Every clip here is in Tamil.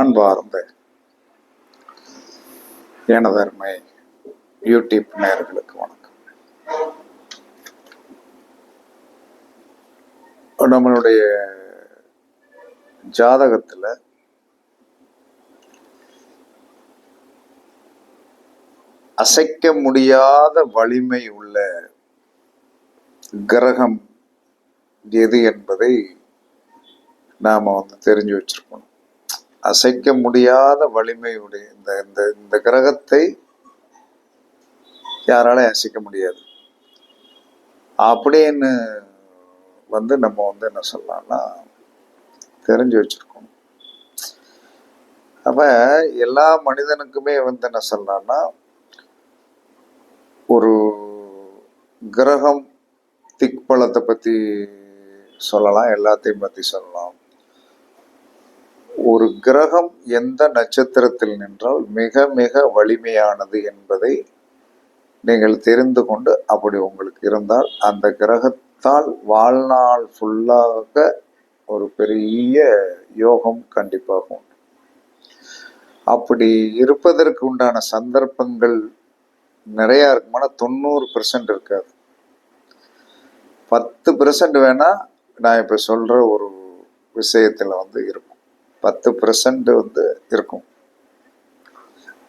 அன்பார்ந்த எனதர்மை யூடியூப் நேர்களுக்கு வணக்கம். நம்மளுடைய ஜாதகத்துல அசைக்க முடியாத வலிமை உள்ள கிரகம் எது என்பதை நாம வந்து தெரிஞ்சு வச்சிருக்கணும். அசைக்க முடியாத வலிமையுடைய இந்த இந்த இந்த கிரகத்தை யாராலையும் அசைக்க முடியாது. அப்படின்னு வந்து நம்ம வந்து என்ன சொல்லலாம்னா தெரிஞ்சு வச்சிருக்கோம் அப்ப எல்லா மனிதனுக்குமே வந்து என்ன சொல்லலாம்னா ஒரு கிரகம் திக்பலத்தை பத்தி சொல்லலாம் எல்லாத்தையும் பத்தி சொல்லலாம். ஒரு கிரகம் எந்த நட்சத்திரத்தில் நின்றால் மிக மிக வலிமையானது என்பதை நீங்கள் தெரிந்து கொண்டு அப்படி உங்களுக்கு இருந்தால் அந்த கிரகத்தால் வாழ்நாள் ஃபுல்லாக ஒரு பெரிய யோகம் கண்டிப்பாக உண்டு. அப்படி இருப்பதற்கு உண்டான சந்தர்ப்பங்கள் நிறையா இருக்குமானா தொண்ணூறு பெர்சன்ட் இருக்காது. பத்து பெர்சன்ட் வேணால் நான் இப்போ சொல்கிற ஒரு விஷயத்தில் வந்து இருக்கும். பத்து பர்சன்ட் வந்து இருக்கும்.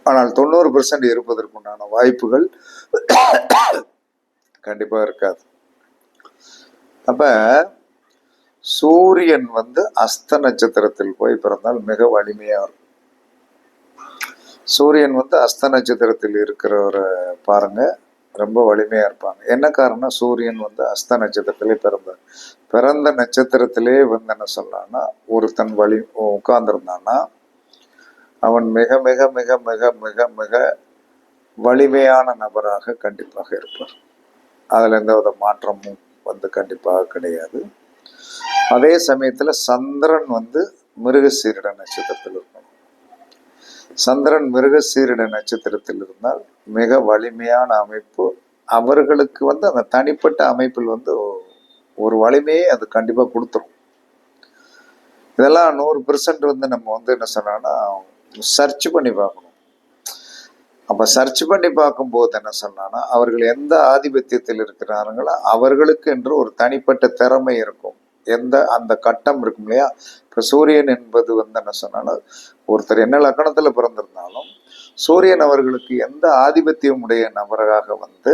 ஆனால் தொண்ணூறு பர்சன்ட் இருப்பதற்குண்டான வாய்ப்புகள் கண்டிப்பாக இருக்காது. அப்ப சூரியன் வந்து அஸ்த நட்சத்திரத்தில் போய் பிறந்தால் மிக வலிமையா இருக்கும். சூரியன் வந்து அஸ்த நட்சத்திரத்தில் இருக்கிறவரை பாருங்க. ரொம்ப வலிமையா இருப்பாங்க. என்ன காரணம் சூரியன் வந்து அஸ்த நட்சத்திரத்திலே பிறந்தார். பிறந்த நட்சத்திரத்திலே வந்து என்ன சொல்லலாம்னா ஒருத்தன் வலி உட்கார்ந்துருந்தான்னா அவன் மிக மிக மிக மிக மிக மிக வலிமையான நபராக கண்டிப்பாக இருப்பார். அதில் எந்த வித மாற்றமும் வந்து கண்டிப்பாக கிடையாது. அதே சமயத்தில் சந்திரன் வந்து மிருகசீரிட நட்சத்திரத்தில் இருக்கும் சந்திரன் மிருகசீரிட நட்சத்திரத்தில் இருந்தால் மிக வலிமையான அமைப்பு. அவர்களுக்கு வந்து அந்த தனிப்பட்ட அமைப்பில் வந்து ஒரு வலிமையை அது கண்டிப்பாக கொடுத்துரும். இதெல்லாம் நூறு பெர்சன்ட் வந்து நம்ம வந்து என்ன சொன்னோம்னா சர்ச் பண்ணி பார்க்கணும். அப்போ சர்ச் பண்ணி பார்க்கும்போது என்ன சொன்னான்னா அவர்கள் எந்த ஆதிபத்தியத்தில் இருக்கிறார்களோ அவர்களுக்கு என்று ஒரு தனிப்பட்ட திறமை இருக்கும். எந்த அந்த கட்டம் இருக்கும் இல்லையா? இப்போ சூரியன் என்பது வந்து என்ன சொன்னாலும் ஒருத்தர் என்ன லக்கணத்தில் பிறந்திருந்தாலும் சூரியன் அவர்களுக்கு எந்த ஆதிபத்தியம் உடைய நபராக வந்து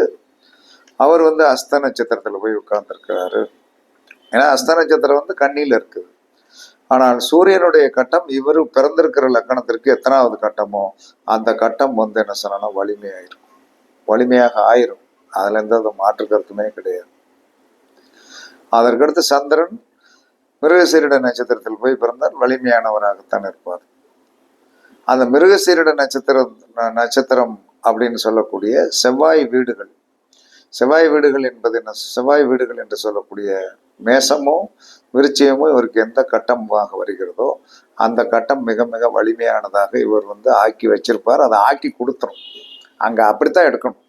அவர் வந்து அஸ்த நட்சத்திரத்தில் போய் உட்கார்ந்துருக்கிறாரு. ஏன்னா அஸ்த நட்சத்திரம் வந்து கண்ணியில் இருக்குது. ஆனால் சூரியனுடைய கட்டம் இவர் பிறந்திருக்கிற லக்கணத்திற்கு எத்தனாவது கட்டமோ அந்த கட்டம் வந்து என்ன சொன்னா வலிமையாயிரும். வலிமையாக ஆயிரும். அதுல எந்த மாற்று கருத்துமே கிடையாது. அதற்கடுத்து சந்திரன் மிருகசீரிட நட்சத்திரத்தில் போய் பிறந்தால் வலிமையானவராகத்தான் இருப்பார். அந்த மிருகசீரிட நட்சத்திரம் நட்சத்திரம் அப்படின்னு சொல்லக்கூடிய செவ்வாய் வீடுகள். செவ்வாய் வீடுகள் என்பது என்ன? செவ்வாய் வீடுகள் என்று சொல்லக்கூடிய மேசமோ விருச்சியமோ இவருக்கு எந்த கட்டமாக வருகிறதோ அந்த கட்டம் மிக மிக வலிமையானதாக இவர் வந்து ஆக்கி வச்சிருப்பார். அதை ஆக்கி கொடுத்துரும். அங்கே அப்படித்தான் எடுக்கணும்.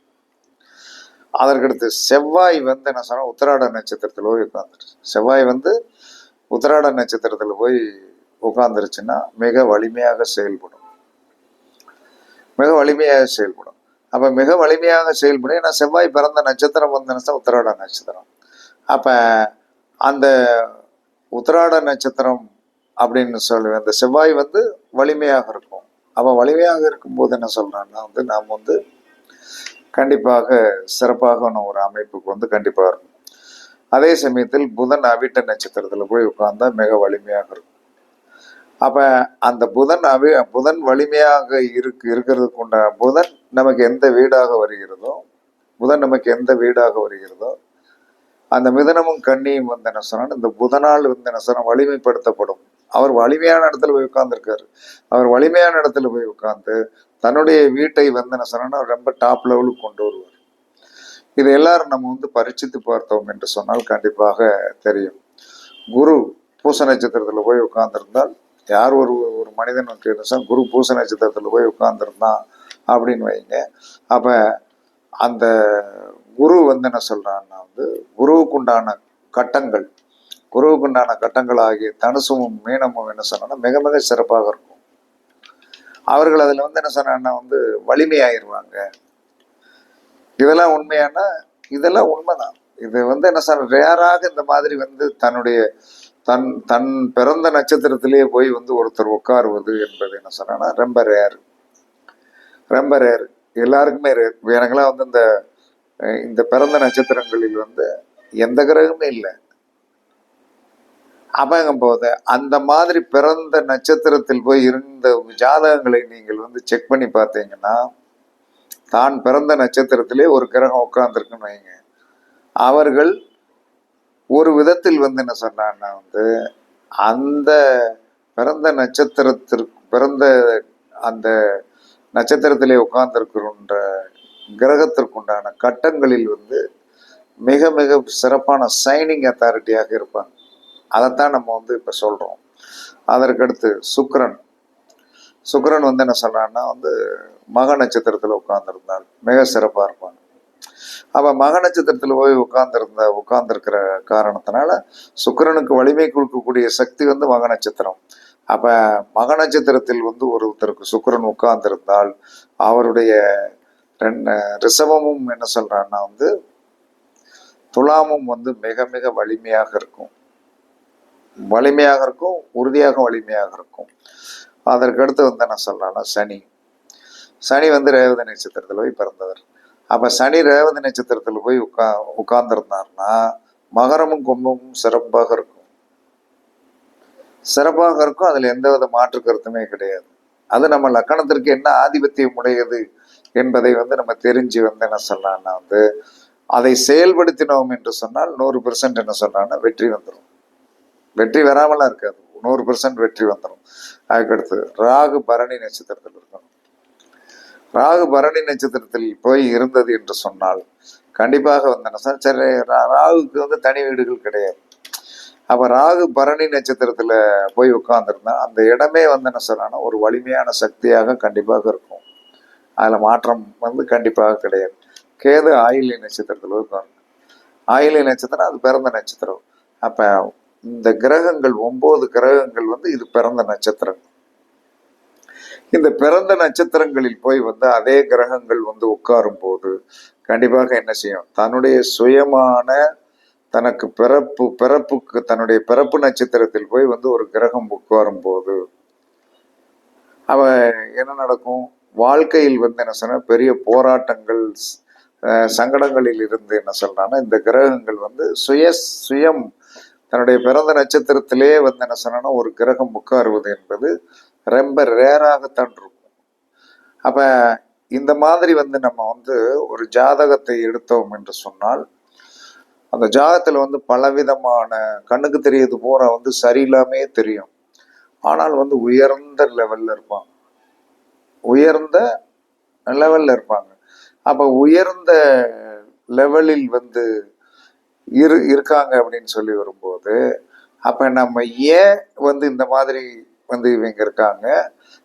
அதற்கடுத்து செவ்வாய் வந்து என்ன சொன்னால் உத்திராட நட்சத்திரத்தில் போய் உட்காந்துருச்சு செவ்வாய் வந்து உத்திராட நட்சத்திரத்தில் போய் உட்காந்துருச்சுன்னா மிக வலிமையாக செயல்படும். மிக வலிமையாக செயல்படும். அப்போ மிக வலிமையாக செயல்படும். ஏன்னா செவ்வாய் பிறந்த நட்சத்திரம் வந்து என்ன உத்திராட நட்சத்திரம். அப்போ அந்த உத்திராட நட்சத்திரம் அப்படின்னு சொல்லி அந்த செவ்வாய் வந்து வலிமையாக இருக்கும். அப்போ வலிமையாக இருக்கும்போது என்ன சொல்கிறான்னா வந்து நாம் வந்து கண்டிப்பாக சிறப்பாக ஒரு அமைப்புக்கு வந்து கண்டிப்பாக இருக்கும். அதே சமயத்தில் புதன் அவிட்ட நட்சத்திரத்தில் போய் உட்கார்ந்தா மிக வலிமையாக இருக்கும். அப்போ அந்த புதன் அவி புதன் வலிமையாக இருக்கு இருக்கிறதுக்கு உண்டான புதன் நமக்கு எந்த வீடாக வருகிறதோ புதன் நமக்கு எந்த வீடாக வருகிறதோ அந்த மிதனமும் கண்ணியும் வந்து என்ன இந்த புதனால் வந்து என்ன வலிமைப்படுத்தப்படும். அவர் வலிமையான இடத்துல போய் உட்கார்ந்துருக்காரு. அவர் வலிமையான இடத்துல போய் உட்காந்து தன்னுடைய வீட்டை வந்து என்ன சொன்னா ரொம்ப டாப் லெவலுக்கு கொண்டு வருவார். இது எல்லாரும் நம்ம வந்து பரிச்சித்து பார்த்தோம் என்று சொன்னால் கண்டிப்பாக தெரியும். குரு பூச நட்சத்திரத்தில் போய் உட்கார்ந்துருந்தால் யார் ஒரு ஒரு மனிதன் வந்து குரு பூச நட்சத்திரத்தில் போய் உட்கார்ந்துருந்தான் அப்படின்னு வைங்க. அப்போ அந்த குரு வந்து என்ன சொல்கிறான்னா வந்து குருவுக்குண்டான கட்டங்கள் குருவுக்குண்டான கட்டங்கள் ஆகிய தனுசுமும் மீனமும் என்ன சொன்னா மிக மிக சிறப்பாக இருக்கும். அவர்கள் அதில் வந்து என்ன சொன்னாங்கன்னா வந்து வலிமையாயிருவாங்க. இதெல்லாம் உண்மையான? இதெல்லாம் உண்மைதான். இது வந்து என்ன சொன்ன ரேராக இந்த மாதிரி வந்து தன்னுடைய தன் தன் பிறந்த நட்சத்திரத்திலேயே போய் வந்து ஒருத்தர் உட்காருவது என்பது என்ன சொன்னா ரொம்ப ரேர். ரொம்ப ரேர். எல்லாருக்குமே ரேர் எனக்கெல்லாம் வந்து இந்த இந்த பிறந்த நட்சத்திரங்களில் வந்து எந்த கிரகமே இல்லை. அபகம் போது அந்த மாதிரி பிறந்த நட்சத்திரத்தில் போய் இருந்த ஜாதகங்களை நீங்கள் வந்து செக் பண்ணி பார்த்தீங்கன்னா தான் பிறந்த நட்சத்திரத்திலே ஒரு கிரகம் உட்கார்ந்துருக்குன்னு வைங்க. அவர்கள் ஒரு விதத்தில் வந்து என்ன சொன்னான்னா வந்து அந்த பிறந்த நட்சத்திரத்திற்கு பிறந்த அந்த நட்சத்திரத்திலே உட்கார்ந்திருக்கின்ற கிரகத்திற்குண்டான கட்டங்களில் வந்து மிக மிக சிறப்பான சைனிங் அத்தாரிட்டியாக இருப்பாங்க. அதைத்தான் நம்ம வந்து இப்போ சொல்கிறோம் அதற்கடுத்து சுக்கரன். சுக்கரன் வந்து என்ன சொல்கிறான்னா வந்து மக நட்சத்திரத்தில் உட்கார்ந்திருந்தால் மிக சிறப்பாக இருப்பாங்க. அப்போ மக நட்சத்திரத்தில் போய் உட்கார்ந்துருந்த உட்கார்ந்துருக்கிற காரணத்தினால சுக்கரனுக்கு வலிமை கொடுக்கக்கூடிய சக்தி வந்து மக நட்சத்திரம். அப்போ மக நட்சத்திரத்தில் வந்து ஒருத்தருக்கு சுக்கரன் உட்கார்ந்திருந்தால் அவருடைய ரெண்டு ரிசவமும் என்ன சொல்கிறான்னா வந்து துலாமும் வந்து மிக மிக வலிமையாக இருக்கும். வலிமையாக இருக்கும் உறுதியாக வலிமையாக இருக்கும். அதற்கடுத்து வந்து என்ன சொல்றான்னா சனி. சனி வந்து ரேவதி நட்சத்திரத்தில் போய் பிறந்தவர். அப்ப சனி ரேவதி நட்சத்திரத்தில் போய் உட்கா உட்கார்ந்துருந்தார்னா மகரமும் கும்பமும் சிறப்பாக இருக்கும். சிறப்பாக இருக்கும் அதுல எந்த வித மாற்று கருத்துமே கிடையாது. அது நம்ம லக்கணத்திற்கு என்ன ஆதிபத்தியம் உடையது என்பதை வந்து நம்ம தெரிஞ்சு வந்து என்ன சொல்லலாம்னா வந்து அதை செயல்படுத்தினோம் என்று சொன்னால் நூறு பெர்சன்ட் என்ன சொன்னான்னா வெற்றி வந்துடும் வெற்றி வராமலாம் இருக்காது. நூறு பெர்சன்ட் வெற்றி வந்துடும் அதுக்கடுத்து ராகு பரணி நட்சத்திரத்தில் இருக்கணும் ராகு பரணி நட்சத்திரத்தில் போய் இருந்தது என்று சொன்னால் கண்டிப்பாக வந்தேன்னா என்ன சரி ரா- ராகுக்கு வந்து தனி வீடுகள் கிடையாது. அப்போ ராகு பரணி நட்சத்திரத்தில் போய் உட்கார்ந்துருந்தா அந்த இடமே வந்து என்ன ஒரு வலிமையான சக்தியாக கண்டிப்பாக இருக்கும். அதில் மாற்றம் வந்து கண்டிப்பாக கிடையாது. கேது ஆயிலி நட்சத்திரத்தில் இருக்கும் ஆயிலி நட்சத்திரம் அது பிறந்த நட்சத்திரம். அப்போ இந்த கிரகங்கள் ஒன்பது கிரகங்கள் வந்து இது பிறந்த நட்சத்திரம் இந்த பிறந்த நட்சத்திரங்களில் போய் வந்து அதே கிரகங்கள் வந்து உட்காரும் போது கண்டிப்பாக என்ன செய்யும்? தன்னுடைய சுயமான தனக்கு பிறப்பு பிறப்புக்கு தன்னுடைய பிறப்பு நட்சத்திரத்தில் போய் வந்து ஒரு கிரகம் உட்காரும் போது அவ என்ன நடக்கும்? வாழ்க்கையில் வந்து என்ன சொன்ன? பெரிய போராட்டங்கள் அஹ், சங்கடங்களில் இருந்து என்ன சொல்றான்னா இந்த கிரகங்கள் வந்து சுய சுயம் தன்னுடைய பிறந்த நட்சத்திரத்திலே வந்து என்ன சொன்னா ஒரு கிரகம் உட்காருவது என்பது ரொம்ப ரேராகத்தான் இருக்கும். அப்ப இந்த மாதிரி வந்து நம்ம வந்து ஒரு ஜாதகத்தை எடுத்தோம் என்று சொன்னால் அந்த ஜாதகத்தில் வந்து பலவிதமான கண்ணுக்கு தெரியது பூரா வந்து சரியில்லாமே தெரியும். ஆனால் வந்து உயர்ந்த லெவல்ல இருப்பாங்க. உயர்ந்த லெவல்ல இருப்பாங்க. அப்ப உயர்ந்த லெவலில் வந்து இரு இருக்காங்க அப்படின்னு சொல்லி வரும்போது அப்ப நம்ம ஏன் வந்து இந்த மாதிரி வந்து இவங்க இருக்காங்க?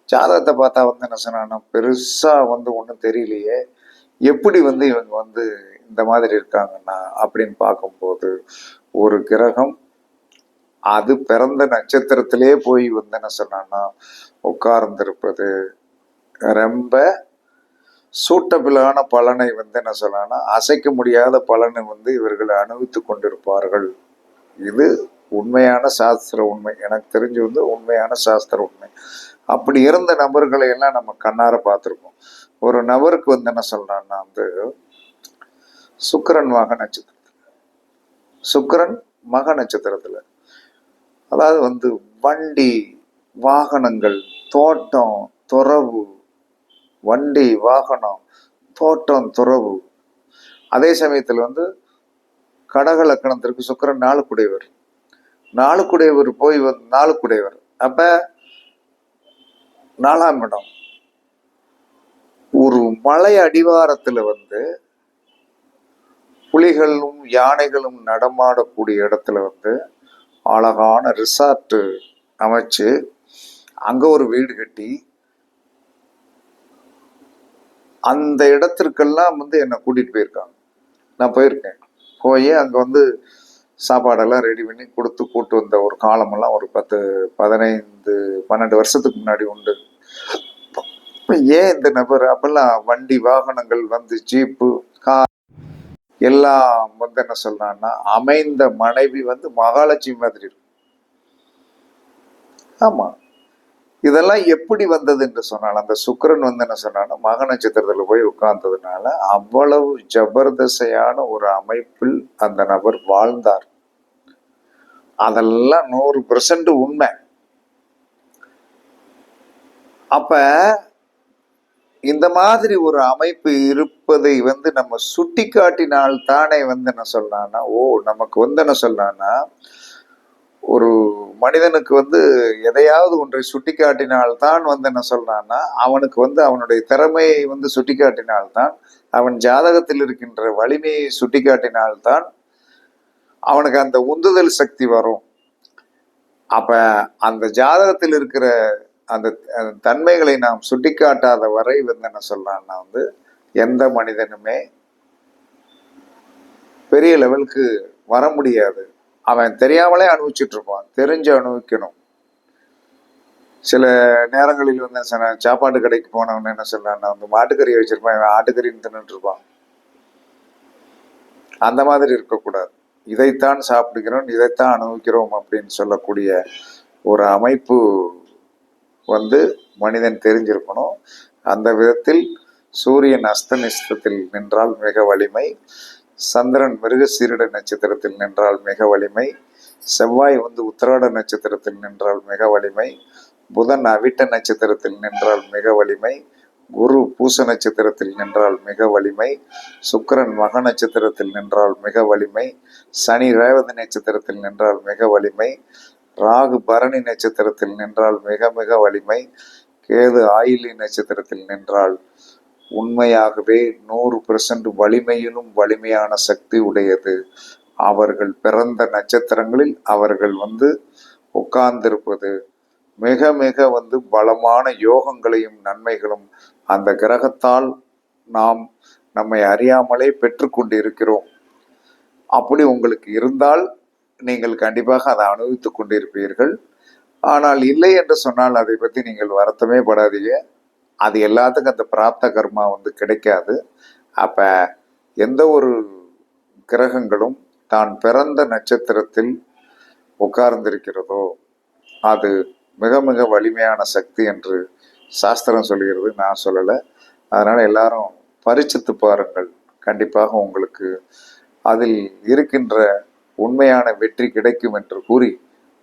ஜாதகத்தை பார்த்தா வந்து என்ன சொன்னா பெருசா வந்து ஒன்றும் தெரியலையே. எப்படி வந்து இவங்க வந்து இந்த மாதிரி இருக்காங்கன்னா அப்படின்னு பார்க்கும்போது ஒரு கிரகம் அது பிறந்த நட்சத்திரத்திலே போய் வந்து என்ன சொன்னான்னா உட்கார்ந்திருப்பது ரொம்ப சூட்டபிளான பலனை வந்து என்ன சொல்லலாம்னா அசைக்க முடியாத பலனை வந்து இவர்கள் அனுபவித்து கொண்டிருப்பார்கள். இது உண்மையான சாஸ்திர உண்மை. எனக்கு தெரிஞ்சு வந்து உண்மையான சாஸ்திர உண்மை. அப்படி இருந்த நபர்களை எல்லாம் நம்ம கண்ணார பார்த்துருக்கோம் ஒரு நபருக்கு வந்து என்ன சொல்றான்னா வந்து சுக்கரன் மக நட்சத்திரத்தில். சுக்கிரன் மக நட்சத்திரத்தில். அதாவது வந்து வண்டி வாகனங்கள் தோட்டம் துறவு வண்டி வாகனம் தோட்டம் துறவு. அதே சமயத்தில் வந்து கடக லக்கணத்திற்கு சுக்கிரன் நாளுக்குடையவர். நாளுக்குடையவர் போய் வந்து நாளுக்குடையவர். அப்ப நாலாம் இடம். ஒரு மலை அடிவாரத்தில் வந்து புலிகளும் யானைகளும் நடமாடக்கூடிய இடத்துல வந்து அழகான ரிசார்ட்டு அமைச்சு அங்கே ஒரு வீடு கட்டி அந்த இடத்திற்கெல்லாம் வந்து என்னை கூட்டிட்டு போயிருக்காங்க. நான் போயிருக்கேன். போய் அங்க வந்து சாப்பாடெல்லாம் ரெடி பண்ணி கொடுத்து கூட்டு வந்த ஒரு காலமெல்லாம் ஒரு பத்து பதினைந்து பன்னெண்டு வருஷத்துக்கு முன்னாடி உண்டு. ஏன் இந்த நபர்? அப்பெல்லாம் வண்டி வாகனங்கள் வந்து ஜீப்பு கார் எல்லாம் வந்து என்ன சொல்றான்னா அமைந்த மனைவி வந்து மகாலட்சுமி மாதிரி இருக்கும். ஆமா. இதெல்லாம் எப்படி வந்தது என்று சொன்னால் அந்த சுக்கரன் வந்து என்ன சொன்னான்னா மக நட்சத்திரத்தில் போய் உட்கார்ந்ததுனால அவ்வளவு ஜபர்தசையான ஒரு அமைப்பில் அந்த நபர் வாழ்ந்தார். அதெல்லாம் நூறு பெர்சன்ட் உண்மை. அப்ப இந்த மாதிரி ஒரு அமைப்பு இருப்பதை வந்து நம்ம சுட்டி காட்டினால் தானே வந்து என்ன சொல்லலாம்னா ஓ நமக்கு வந்து என்ன சொல்லலாம்னா ஒரு மனிதனுக்கு வந்து எதையாவது ஒன்றை சுட்டிக்காட்டினால்தான் வந்து என்ன சொல்றான்னா அவனுக்கு வந்து அவனுடைய திறமையை வந்து சுட்டிக்காட்டினால்தான் அவன் ஜாதகத்தில் இருக்கின்ற வலிமையை சுட்டிக்காட்டினால்தான் அவனுக்கு அந்த உந்துதல் சக்தி வரும். அப்ப அந்த ஜாதகத்தில் இருக்கிற அந்த அந்த தன்மைகளை நாம் சுட்டிக்காட்டாத வரை வந்து என்ன சொல்றான்னா வந்து எந்த மனிதனுமே பெரிய லெவலுக்கு வர முடியாது. அவன் தெரியாமலே அனுபவிச்சுட்டு இருப்பான் தெரிஞ்சு அனுபவிக்கணும். சில நேரங்களில் வந்து சொன்ன சாப்பாடு கடைக்கு போனவன் என்ன சொல்றான்னா வந்து மாட்டுக்கறியை வச்சிருப்பான் இவன் ஆட்டுக்கறின்னு தின்னுட்டு இருப்பான் அந்த மாதிரி இருக்கக்கூடாது. இதைத்தான் சாப்பிடுகிறோம் இதைத்தான் அனுபவிக்கிறோம் அப்படின்னு சொல்லக்கூடிய ஒரு அமைப்பு வந்து மனிதன் தெரிஞ்சிருக்கணும். அந்த விதத்தில் சூரியன் அஸ்தனிஸ்தத்தில் நின்றால் மிக வலிமை. சந்திரன் மிருகசீரிட நட்சத்திரத்தில் நின்றால் மிக வலிமை. செவ்வாய் வந்து உத்திராட நட்சத்திரத்தில் நின்றால் மிக வலிமை. புதன் அவிட்ட நட்சத்திரத்தில் நின்றால் மிக வலிமை. குரு பூச நட்சத்திரத்தில் நின்றால் மிக வலிமை. சுக்கிரன் மக நட்சத்திரத்தில் நின்றால் மிக வலிமை. சனி ரேவதி நட்சத்திரத்தில் நின்றால் மிக வலிமை. ராகு பரணி நட்சத்திரத்தில் நின்றால் மிக மிக வலிமை. கேது ஆயிலி நட்சத்திரத்தில் நின்றால் உண்மையாகவே நூறு பெர்சன்ட் வலிமையிலும் வலிமையான சக்தி உடையது. அவர்கள் பிறந்த நட்சத்திரங்களில் அவர்கள் வந்து உட்கார்ந்திருப்பது மிக மிக வந்து பலமான யோகங்களையும் நன்மைகளும் அந்த கிரகத்தால் நாம் நம்மை அறியாமலே பெற்றுக்கொண்டு இருக்கிறோம் அப்படி உங்களுக்கு இருந்தால் நீங்கள் கண்டிப்பாக அதை அனுபவித்துக் கொண்டிருப்பீர்கள். ஆனால் இல்லை என்று சொன்னால் அதை பற்றி நீங்கள் வருத்தமே படாதீங்க. அது எல்லாத்துக்கும் அந்த பிராப்த கர்மா வந்து கிடைக்காது. அப்போ எந்த ஒரு கிரகங்களும் தான் பிறந்த நட்சத்திரத்தில் உட்கார்ந்திருக்கிறதோ அது மிக மிக வலிமையான சக்தி என்று சாஸ்திரம் சொல்கிறது. நான் சொல்லலை. அதனால் எல்லாரும் பரிச்சித்து பாருங்கள். கண்டிப்பாக உங்களுக்கு அதில் இருக்கின்ற உண்மையான வெற்றி கிடைக்கும் என்று கூறி